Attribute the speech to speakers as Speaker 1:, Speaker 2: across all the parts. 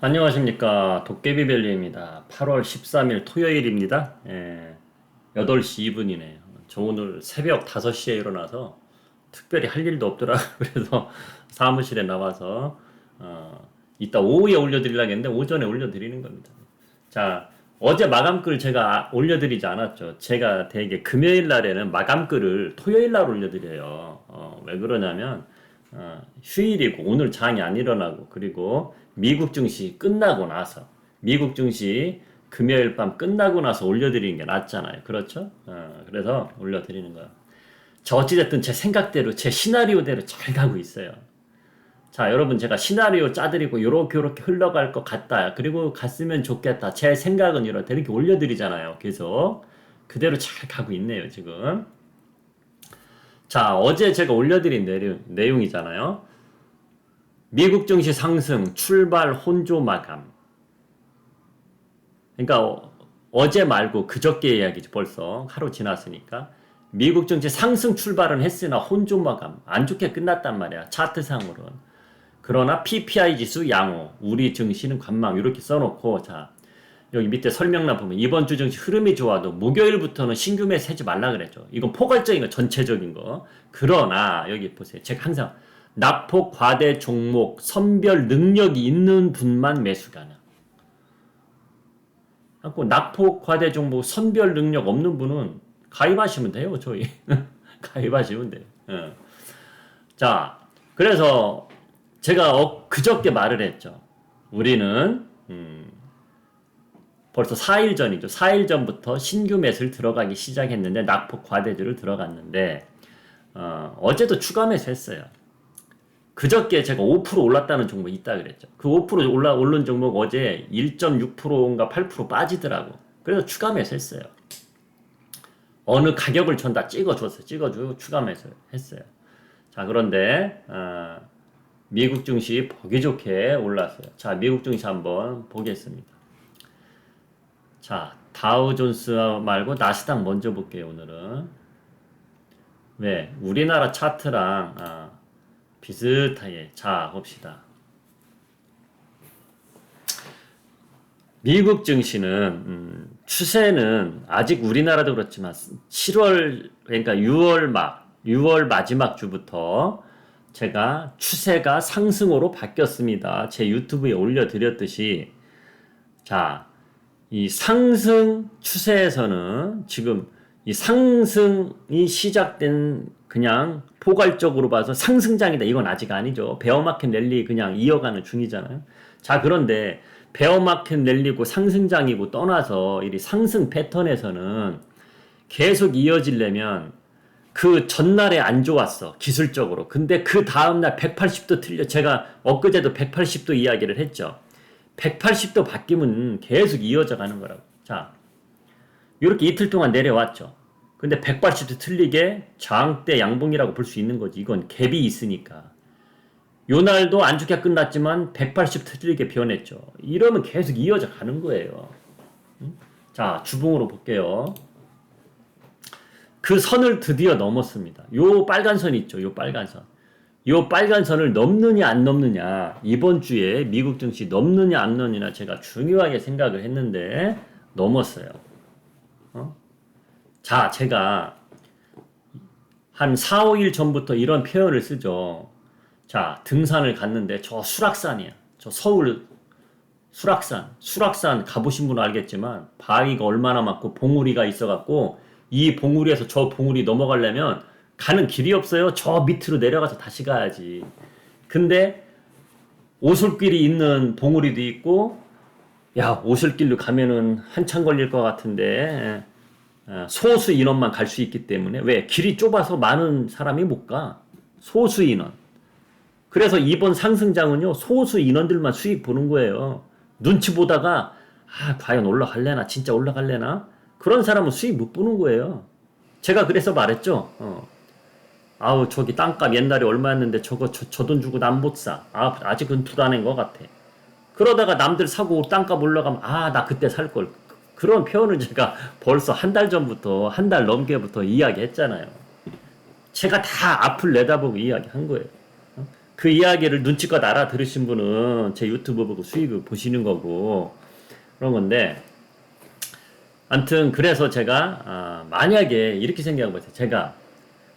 Speaker 1: 안녕하십니까. 도깨비벨리입니다. 8월 13일 토요일입니다. 예, 8시 2분이네요. 저 오늘 새벽 5시에 일어나서 특별히 할 일도 없더라 그래서 사무실에 나와서 어, 이따 오후에 올려드리려고 했는데 오전에 올려드리는 겁니다. 자 어제 마감글 제가 올려드리지 않았죠. 제가 되게 금요일 날에는 마감글을 토요일 날 올려드려요. 어, 왜 그러냐면 어, 휴일이고 오늘 장이 안 일어나고 그리고 미국 증시 끝나고 나서 미국 증시 금요일 밤 끝나고 나서 올려드리는 게 낫잖아요. 그렇죠? 어, 그래서 올려드리는 거야. 자 어찌됐든 제 생각대로 제 시나리오대로 잘 가고 있어요. 자 여러분 제가 시나리오 짜드리고 요렇게 요렇게 흘러갈 것 같다. 그리고 갔으면 좋겠다. 제 생각은 이렇다. 이렇게 올려드리잖아요. 계속 그대로 잘 가고 있네요 지금. 자, 어제 제가 올려드린 내용, 내용이잖아요. 미국 증시 상승, 출발 혼조 마감. 그러니까 어, 어제 말고 그저께 이야기지 벌써 하루 지났으니까. 미국 증시 상승 출발은 했으나 혼조 마감. 안 좋게 끝났단 말이야. 차트상으로는. 그러나 PPI 지수 양호, 우리 증시는 관망 이렇게 써놓고 자 여기 밑에 설명란 보면 이번 주 증시 흐름이 좋아도 목요일부터는 신규 매수 하지 말라 그랬죠. 이건 포괄적인 거, 전체적인 거. 그러나 여기 보세요. 제가 항상 낙폭 과대 종목 선별 능력이 있는 분만 매수 가능. 고 낙폭 과대 종목 선별 능력 없는 분은 가입하시면 돼요. 저희 가입하시면 돼요. 예. 자, 그래서 제가 어, 그저께 말을 했죠. 우리는 음, 벌써 4일 전이죠. 4일 전부터 신규 매수를 들어가기 시작했는데 낙폭 과대주를 들어갔는데 어, 어제도 추가 매수했어요. 그저께 제가 5% 올랐다는 종목 있다 그랬죠. 그 5% 올라 오른 종목 어제 1.6%인가 8% 빠지더라고. 그래서 추가 매수했어요. 어느 가격을 전 다 찍어줬어요. 찍어주고 추가 매수했어요. 자 그런데 어, 미국 증시 보기 좋게 올랐어요. 자 미국 증시 한번 보겠습니다. 자, 다우존스 말고 나스닥 먼저 볼게요, 오늘은. 네, 우리나라 차트랑 아, 비슷하게 자 봅시다. 미국 증시는 음, 추세는 아직 우리나라도 그렇지만 7월 그러니까 6월 막 6월 마지막 주부터 제가 추세가 상승으로 바뀌었습니다. 제 유튜브에 올려드렸듯이 자 이 상승 추세에서는 지금 이 상승이 시작된 그냥 포괄적으로 봐서 상승장이다. 이건 아직 아니죠. 베어마켓 랠리 그냥 이어가는 중이잖아요. 자, 그런데 베어마켓 랠리고 상승장이고 떠나서 이 상승 패턴에서는 계속 이어지려면 그 전날에 안 좋았어. 기술적으로. 근데 그 다음날 180도 틀려. 제가 엊그제도 180도 이야기를 했죠. 180도 바뀌면 계속 이어져 가는 거라고. 자, 이렇게 이틀 동안 내려왔죠. 근데 180도 틀리게 저항대 양봉이라고 볼 수 있는 거지. 이건 갭이 있으니까. 요 날도 안 좋게 끝났지만 180 틀리게 변했죠. 이러면 계속 이어져 가는 거예요. 자, 주봉으로 볼게요. 그 선을 드디어 넘었습니다. 요 빨간 선 있죠. 요 빨간 선. 요 빨간 선을 넘느냐 안 넘느냐 이번 주에 미국 증시 넘느냐 안 넘느냐 제가 중요하게 생각을 했는데 넘었어요. 어? 자 제가 한 4, 5일 전부터 이런 표현을 쓰죠. 자 등산을 갔는데 저 수락산이야. 저 서울 수락산. 수락산 가보신 분은 알겠지만 바위가 얼마나 많고 봉우리가 있어갖고 이 봉우리에서 저 봉우리 넘어가려면 가는 길이 없어요. 저 밑으로 내려가서 다시 가야지. 근데 오솔길이 있는 봉우리도 있고, 야, 오솔길로 가면은 한참 걸릴 것 같은데, 어, 소수 인원만 갈 수 있기 때문에, 왜? 길이 좁아서 많은 사람이 못 가. 소수 인원. 그래서 이번 상승장은요, 소수 인원들만 수익 보는 거예요. 눈치 보다가, 아, 과연 올라갈래나? 진짜 올라갈래나? 그런 사람은 수익 못 보는 거예요. 제가 그래서 말했죠. 어. 아우 저기 땅값 옛날에 얼마였는데 저거 저 돈 주고 남못 사. 아 아직은 불안한 것 같아. 그러다가 남들 사고 땅값 올라가면 아 나 그때 살 걸. 그런 표현을 제가 벌써 한 달 전부터 한 달 넘게부터 이야기했잖아요. 제가 다 앞을 내다보고 이야기한 거예요. 어? 그 이야기를 눈치껏 알아들으신 분은 제 유튜브 보고 수익을 보시는 거고 그런 건데 아무튼 그래서 제가 아, 만약에 이렇게 생각해 보세요. 제가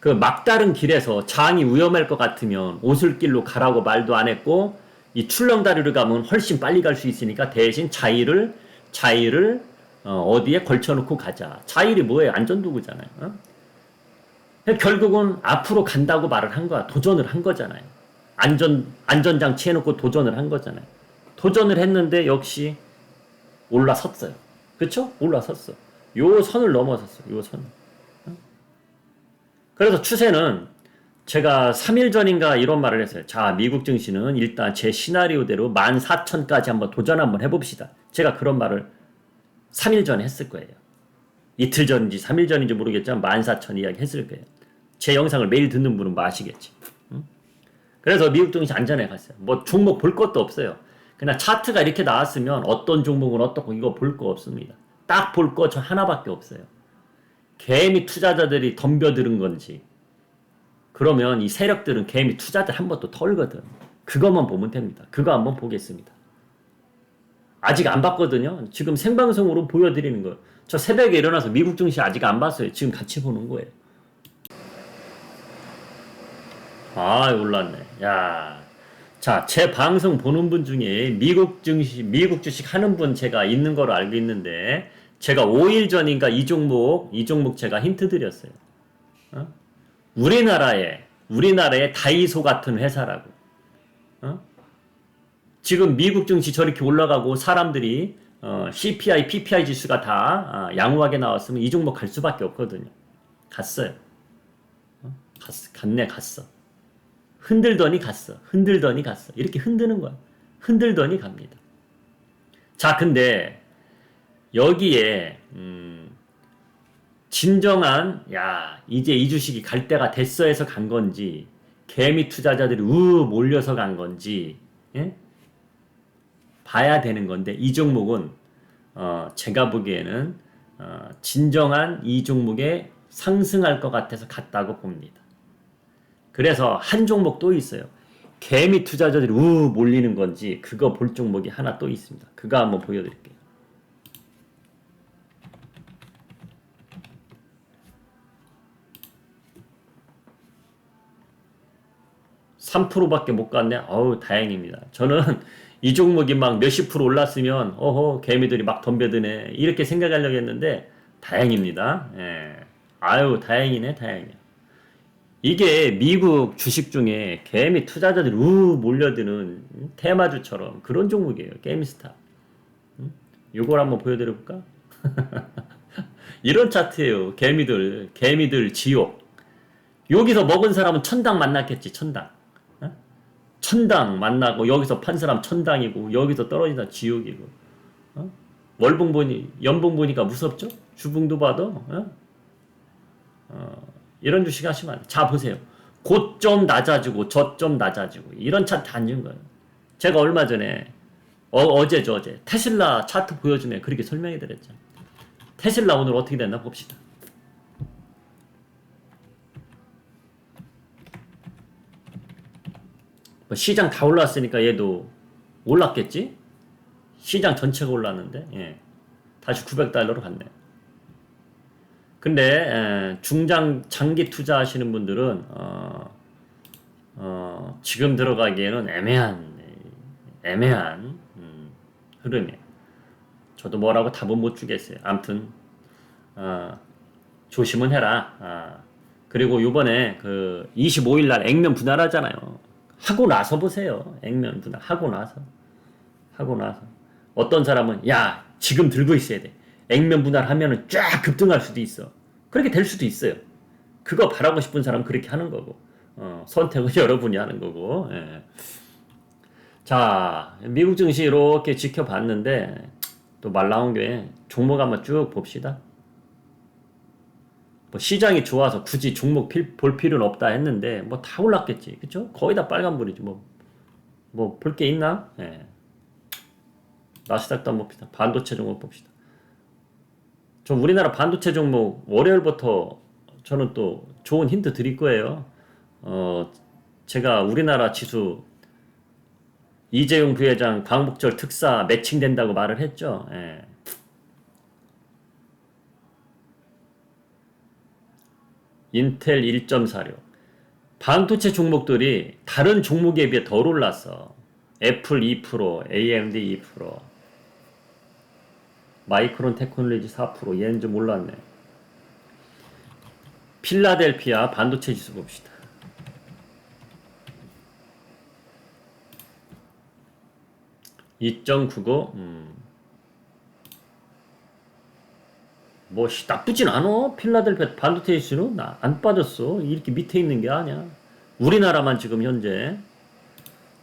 Speaker 1: 그 막다른 길에서 장이 위험할 것 같으면 오슬길로 가라고 말도 안 했고 이 출렁다리를 가면 훨씬 빨리 갈 수 있으니까 대신 자의를 자의를 어, 디에 걸쳐놓고 가자. 자의이 뭐예요? 안전도구잖아요. 어? 결국은 앞으로 간다고 말을 한 거야. 도전을 한 거잖아요. 안전 안전장치 해놓고 도전을 한 거잖아요. 도전을 했는데 역시 올라섰어요. 그쵸? 올라섰어. 요 선을 넘어섰어. 요 선. 그래서 추세는 제가 3일 전인가 이런 말을 했어요. 자, 미국 증시는 일단 제 시나리오대로 14,000까지 한번 도전 한번 해봅시다. 제가 그런 말을 3일 전에 했을 거예요. 이틀 전인지 3일 전인지 모르겠지만 14,000 이야기 했을 거예요. 제 영상을 매일 듣는 분은 뭐 아시겠지. 응? 그래서 미국 증시 안전해 갔어요. 뭐 종목 볼 것도 없어요. 그냥 차트가 이렇게 나왔으면 어떤 종목은 어떻고 이거 볼 거 없습니다. 딱 볼 거 저 하나밖에 없어요. 개미 투자자들이 덤벼드는 건지 그러면 이 세력들은 개미 투자들 한 번 또 털거든. 그것만 보면 됩니다. 그거 한번 보겠습니다. 아직 안 봤거든요. 지금 생방송으로 보여드리는 거예요. 저 새벽에 일어나서 미국 증시 아직 안 봤어요. 지금 같이 보는 거예요. 아, 올랐네. 야. 자, 제 방송 보는 분 중에 미국 증시, 미국 주식 하는 분 제가 있는 거로 알고 있는데, 제가 5일 전인가 이 종목, 이 종목 제가 힌트 드렸어요. 어? 우리나라에, 우리나라의 다이소 같은 회사라고. 어? 지금 미국 증시 저렇게 올라가고 사람들이 어, CPI, PPI 지수가 다 아, 양호하게 나왔으면 이 종목 갈 수밖에 없거든요. 갔어요. 어? 갔, 갔네, 갔어. 흔들더니 갔어. 흔들더니 갔어. 이렇게 흔드는 거야. 흔들더니 갑니다. 자, 근데 여기에 음, 진정한 야 이제 이 주식이 갈 때가 됐어 해서 간 건지 개미 투자자들이 우 몰려서 간 건지 예? 봐야 되는 건데 이 종목은 어, 제가 보기에는 어, 진정한 이 종목에 상승할 것 같아서 갔다고 봅니다. 그래서 한 종목 또 있어요. 개미 투자자들이 우 몰리는 건지 그거 볼 종목이 하나 또 있습니다. 그거 한번 보여드릴게요. 3%밖에 못 갔네. 어우, 다행입니다. 저는 이 종목이 막 몇십 프로 올랐으면, 어허, 개미들이 막 덤벼드네. 이렇게 생각하려고 했는데, 다행입니다. 예. 아유, 다행이네, 다행이야. 이게 미국 주식 중에 개미 투자자들이 우 몰려드는 테마주처럼 그런 종목이에요. 게임스타. 음? 요걸 한번 보여드려 볼까? 이런 차트예요. 개미들, 개미들 지옥. 여기서 먹은 사람은 천당 만났겠지, 천당. 천당 만나고 여기서 판 사람 천당이고 여기서 떨어진다 지옥이고 어? 월봉 보니 연봉 보니까 무섭죠? 주봉도 봐도 어? 어, 이런 주식 하시면 안 돼. 자 보세요. 고점 낮아지고 저점 낮아지고 이런 차트 앉은 거예요. 제가 얼마 전에 어, 제죠 어제 테슬라 차트 보여주면 그렇게 설명해 드렸죠. 테슬라 오늘 어떻게 됐나 봅시다. 시장 다 올랐으니까 얘도 올랐겠지? 시장 전체가 올랐는데 예. 다시 900달러로 갔네. 근데 에, 중장 장기 투자하시는 분들은 어, 어, 지금 들어가기에는 애매한 애매한 음, 흐름이에요. 저도 뭐라고 답은 못 주겠어요. 아무튼 어, 조심은 해라. 아, 그리고 이번에 그 25일 날 액면 분할하잖아요. 하고 나서 보세요. 액면 분할 하고 나서 하고 나서 어떤 사람은 야 지금 들고 있어야 돼. 액면 분할 하면은 쫙 급등할 수도 있어. 그렇게 될 수도 있어요. 그거 바라고 싶은 사람 은 그렇게 하는 거고 어, 선택은 여러분이 하는 거고. 예. 자 미국 증시 이렇게 지켜봤는데 또 말 나온 게 종목 한번 쭉 봅시다. 뭐 시장이 좋아서 굳이 종목 필, 볼 필요는 없다 했는데 뭐 다 올랐겠지 그쵸? 거의 다 빨간불이지 뭐 뭐 볼 게 있나? 예. 나스닥도 한번 봅시다 반도체 종목 봅시다 저 우리나라 반도체 종목 월요일부터 저는 또 좋은 힌트 드릴 거예요 어 제가 우리나라 지수 이재용 부회장 광복절 특사 매칭된다고 말을 했죠. 예. 인텔 1.46 반도체 종목들이 다른 종목에 비해 덜 올랐어. 애플 2%, AMD 2%, 마이크론 테크놀로지 4%, 얘는 좀 올랐네. 필라델피아 반도체 지수 봅시다. (2.99) 음. 뭐 씨, 나쁘진 않아 필라델피아 나안 빠졌어 이렇게 밑에 있는 게 아니야 우리나라만 지금 현재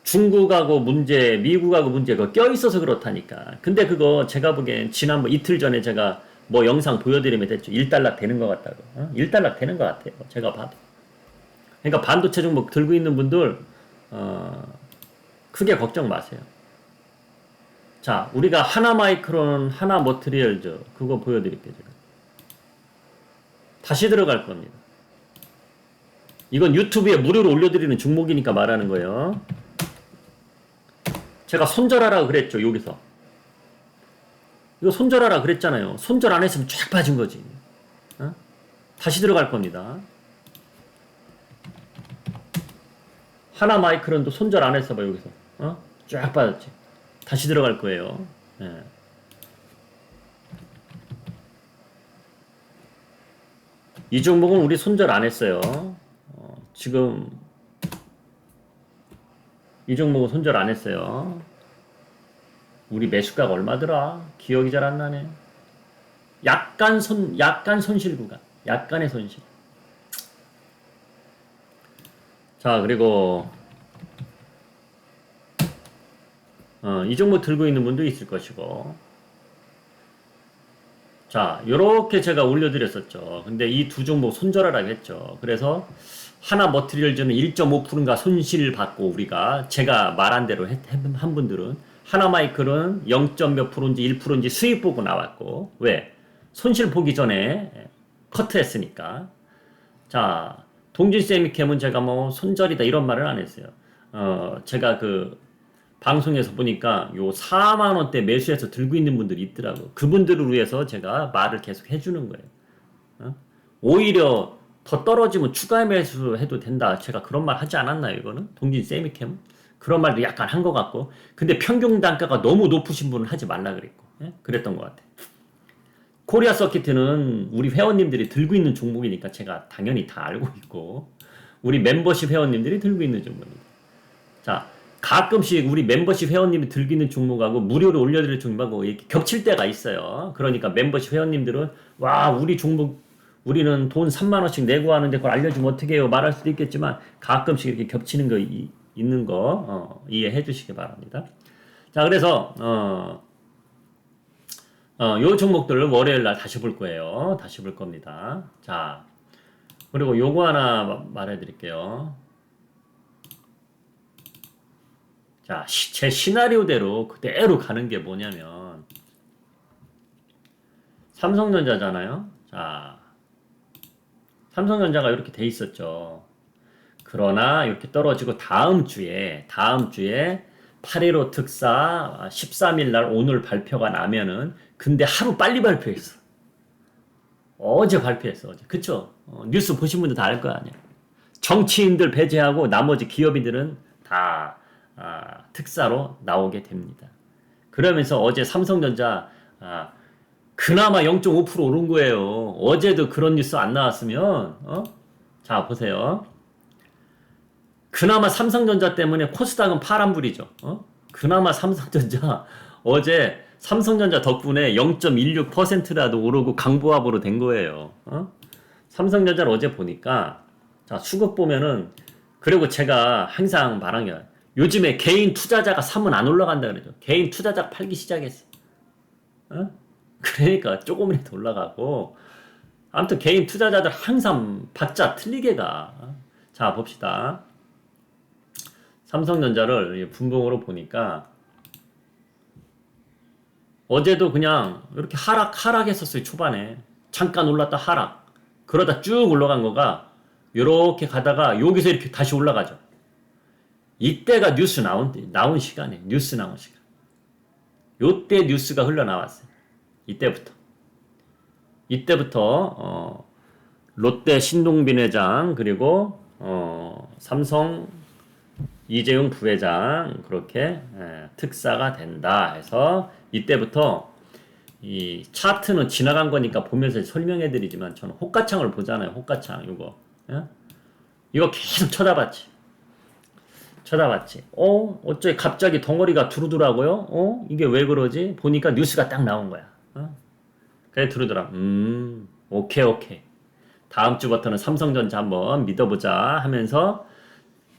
Speaker 1: 중국하고 문제, 미국하고 문제가 껴있어서 그렇다니까. 근데 그거 제가 보기엔 지난번 이틀 전에 제가 뭐 영상 보여드리면 됐죠. 1달러 되는 것 같다고. 어? 1달러 되는 것 같아요. 제가 봐도. 그러니까 반도체 종목 들고 있는 분들, 어, 크게 걱정 마세요. 자, 우리가 하나 마이크론, 하나 머트리얼즈, 그거 보여드릴게요. 제가. 다시 들어갈 겁니다. 이건 유튜브에 무료로 올려드리는 종목이니까 말하는 거예요. 제가 손절하라 그랬죠, 여기서. 이거 손절하라 그랬잖아요. 손절 안 했으면 쫙 빠진 거지. 어? 다시 들어갈 겁니다. 하나 마이크론도 손절 안 했어 봐, 여기서. 어? 쫙 빠졌지. 다시 들어갈 거예요. 예. 이 종목은 우리 손절 안 했어요. 어, 지금 이 종목은 손절 안 했어요. 우리 매수가가 얼마더라? 기억이 잘 안 나네. 약간 손, 약간 손실 구간. 약간의 손실. 자, 그리고, 어, 이 종목 들고 있는 분도 있을 것이고. 자, 요렇게 제가 올려드렸었죠. 근데 이 두 종목 손절하라고 했죠. 그래서, 하나 머트리얼즈는 1.5%인가 손실 받고 우리가 제가 말한 대로 한 분들은 하나 마이클은 0.몇 프로인지 1%인지 수익 보고 나왔고 왜 손실 보기 전에 커트했으니까 자 동진 세미캠은 제가 뭐 손절이다 이런 말을 안 했어요. 어 제가 그 방송에서 보니까 요 4만 원대 매수해서 들고 있는 분들이 있더라고. 그분들을 위해서 제가 말을 계속 해주는 거예요. 어? 오히려 더 떨어지면 추가 매수해도 된다. 제가 그런 말 하지 않았나요, 이거는? 동진 세미캠? 그런 말도 약간 한 것 같고. 근데 평균 단가가 너무 높으신 분은 하지 말라 그랬고. 예? 그랬던 것 같아요. 코리아 서키트는 우리 회원님들이 들고 있는 종목이니까 제가 당연히 다 알고 있고, 우리 멤버십 회원님들이 들고 있는 종목입니다. 자, 가끔씩 우리 멤버십 회원님이 들고 있는 종목하고 무료로 올려드릴 종목하고 이렇게 겹칠 때가 있어요. 그러니까 멤버십 회원님들은, 와, 우리 종목 우리는 돈 3만 원씩 내고 하는데 그걸 알려주면 어떻게 해요? 말할 수도 있겠지만 가끔씩 이렇게 겹치는 거 이, 있는 거 어, 이해해 주시기 바랍니다. 자, 그래서 어, 어, 요 종목들을 월요일 날 다시 볼 거예요. 다시 볼 겁니다. 자, 그리고 요거 하나 말해 드릴게요. 자, 제 시나리오대로 그대로 가는 게 뭐냐면 삼성전자잖아요. 자, 삼성전자가 이렇게 돼 있었죠. 그러나 이렇게 떨어지고 다음 주에 다음 주에 8.15 특사 13일 날 오늘 발표가 나면은 근데 하루 빨리 발표했어. 어제 발표했어 어제. 그쵸? 어, 뉴스 보신 분들 다 알 거 아니야. 정치인들 배제하고 나머지 기업인들은 다 아, 특사로 나오게 됩니다. 그러면서 어제 삼성전자 아, 그나마 0.5% 오른 거예요. 어제도 그런 뉴스 안 나왔으면, 어? 자, 보세요. 그나마 삼성전자 때문에 코스닥은 파란불이죠. 어? 그나마 삼성전자 어제 삼성전자 덕분에 0.16%라도 오르고 강보합으로 된 거예요. 어? 삼성전자를 어제 보니까 자 수급 보면은 그리고 제가 항상 말한 게 요즘에 개인 투자자가 사면 안 올라간다 그러죠. 개인 투자자 팔기 시작했어. 어? 그러니까 조금이라도 올라가고 아무튼 개인 투자자들 항상 박자 틀리게 가. 자 봅시다. 삼성전자를 분봉으로 보니까 어제도 그냥 이렇게 하락 하락했었어요 초반에 잠깐 올랐다 하락 그러다 쭉 올라간 거가 이렇게 가다가 여기서 이렇게 다시 올라가죠. 이때가 뉴스 나온 때, 나온 시간이에요. 뉴스 나온 시간. 요때 뉴스가 흘러나왔어요. 이때부터. 이때부터 어, 롯데 신동빈 회장 그리고 어, 삼성 이재용 부회장 그렇게 예, 특사가 된다 해서 이때부터 이 차트는 지나간 거니까 보면서 설명해 드리지만 저는 호가창을 보잖아요. 호가창 이거. 예? 이거 계속 쳐다봤지. 쳐다봤지. 어? 어째 갑자기 덩어리가 두르더라고요? 어? 이게 왜 그러지? 보니까 뉴스가 딱 나온 거야. 어? 그래 두르더라. 음, 오케이, 오케이. 다음 주부터는 삼성전자 한번 믿어보자 하면서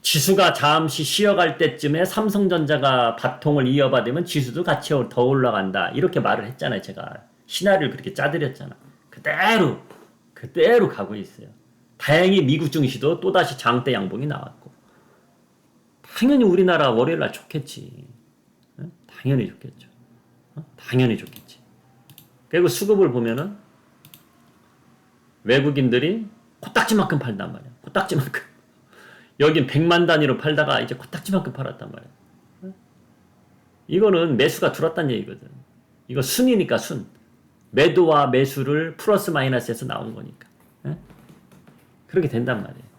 Speaker 1: 지수가 잠시 쉬어갈 때쯤에 삼성전자가 바통을 이어받으면 지수도 같이 더 올라간다. 이렇게 말을 했잖아요. 제가 시나리오를 그렇게 짜드렸잖아. 그대로, 그대로 가고 있어요. 다행히 미국 증시도 또다시 장대 양봉이 나왔고. 당연히 우리나라 월요일 날 좋겠지. 응? 당연히 좋겠죠. 어? 당연히 좋겠지. 그리고 수급을 보면은 외국인들이 코딱지만큼 팔단 말이야. 코딱지만큼. 여긴 100만 단위로 팔다가 이제 코딱지만큼 팔았단 말이야. 응? 이거는 매수가 들었단 얘기거든. 이거 순이니까 순. 매도와 매수를 플러스 마이너스에서 나온 거니까. 응? 그렇게 된단 말이에요.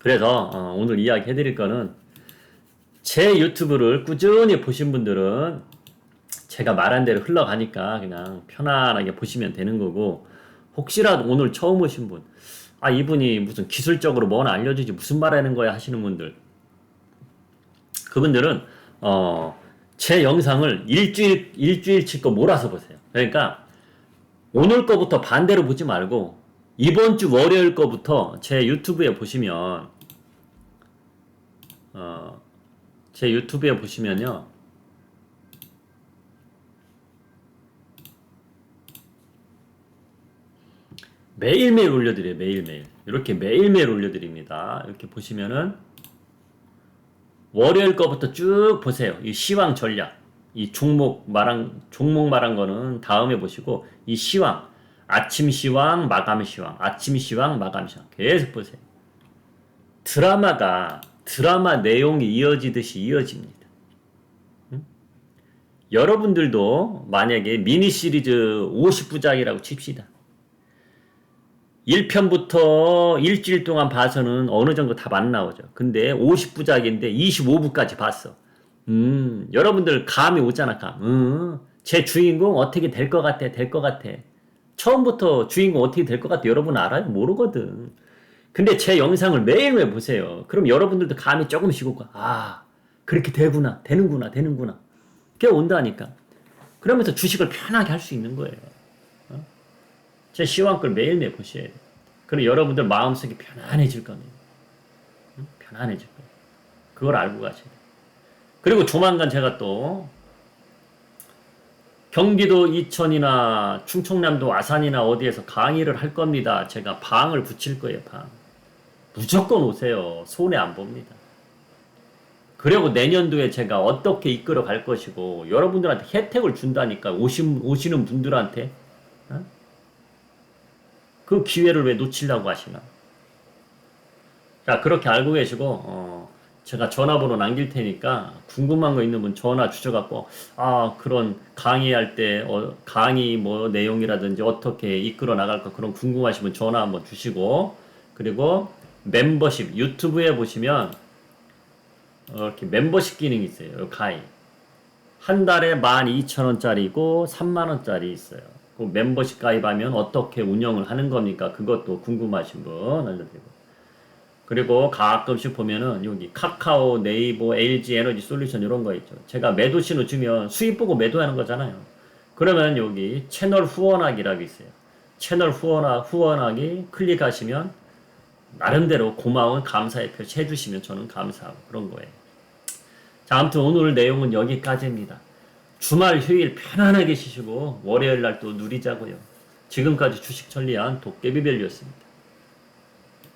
Speaker 1: 그래서 어, 오늘 이야기 해드릴 거는 제 유튜브를 꾸준히 보신 분들은 제가 말한 대로 흘러가니까 그냥 편안하게 보시면 되는 거고 혹시라도 오늘 처음 오신 분, 아 이분이 무슨 기술적으로 뭐나 알려주지 무슨 말하는 거야 하시는 분들, 그분들은 어, 제 영상을 일주일 일주일치 거 몰아서 보세요. 그러니까 오늘 거부터 반대로 보지 말고 이번 주 월요일 거부터 제 유튜브에 보시면 어, 제 유튜브에 보시면요. 매일매일 올려드려요. 매일매일. 이렇게 매일매일 올려드립니다. 이렇게 보시면은 월요일 거부터 쭉 보세요. 이 시황 전략. 이 종목 말한 종목 말한 거는 다음에 보시고 이 시황 아침 시황 마감 시황 아침 시황 마감 시황 계속 보세요. 드라마가 드라마 내용이 이어지듯이 이어집니다. 응? 여러분들도 만약에 미니 시리즈 50부작이라고 칩시다. 1편부터 일주일 동안 봐서는 어느 정도 답안 나오죠. 근데 50부작인데 25부까지 봤어. 음, 여러분들 감이 오잖아, 감. 음, 제 주인공 어떻게 될 것 같아, 될 것 같아. 처음부터 주인공 어떻게 될 것 같아, 여러분 알아요? 모르거든. 근데 제 영상을 매일매일 보세요. 그럼 여러분들도 감이 조금씩 오고, 아, 그렇게 되구나, 되는구나, 되는구나. 그게 온다니까. 그러면서 주식을 편하게 할 수 있는 거예요. 어? 제 시황글 매일매일 보셔야 돼요. 그럼 여러분들 마음속이 편안해질 겁니다. 응? 편안해질 거예요. 그걸 알고 가셔야 돼요. 그리고 조만간 제가 또 경기도 이천이나 충청남도 아산이나 어디에서 강의를 할 겁니다. 제가 방을 붙일 거예요, 방. 무조건 오세요. 손해 안 봅니다. 그리고 내년도에 제가 어떻게 이끌어 갈 것이고 여러분들한테 혜택을 준다니까 오신, 오시는 분들한테 어? 그 기회를 왜 놓치려고 하시나? 자 그렇게 알고 계시고 어, 제가 전화번호 남길 테니까 궁금한 거 있는 분 전화 주셔갖고 아 그런 강의할 때 어, 강의 뭐 내용이라든지 어떻게 이끌어 나갈까 그런 궁금하시면 전화 한번 주시고 그리고 멤버십 유튜브에 보시면 어, 이렇게 멤버십 기능이 있어요. 가입. 한 달에 12,000원짜리고 3만원짜리 있어요. 그 멤버십 가입하면 어떻게 운영을 하는 겁니까? 그것도 궁금하신 분 알려드리고. 그리고 가끔씩 보면은 여기 카카오, 네이버, LG 에너지 솔루션 이런 거 있죠. 제가 매도 신호 주면 수입 보고 매도하는 거잖아요. 그러면 여기 채널 후원하기라고 있어요. 채널 후원하, 후원하기 클릭하시면 나름대로 고마운 감사의 표시 해주시면 저는 감사하고 그런 거예요. 자, 아무튼 오늘 내용은 여기까지입니다. 주말 휴일 편안하게 쉬시고 월요일 날 또 누리자고요. 지금까지 주식 천리안 도깨비별이었습니다.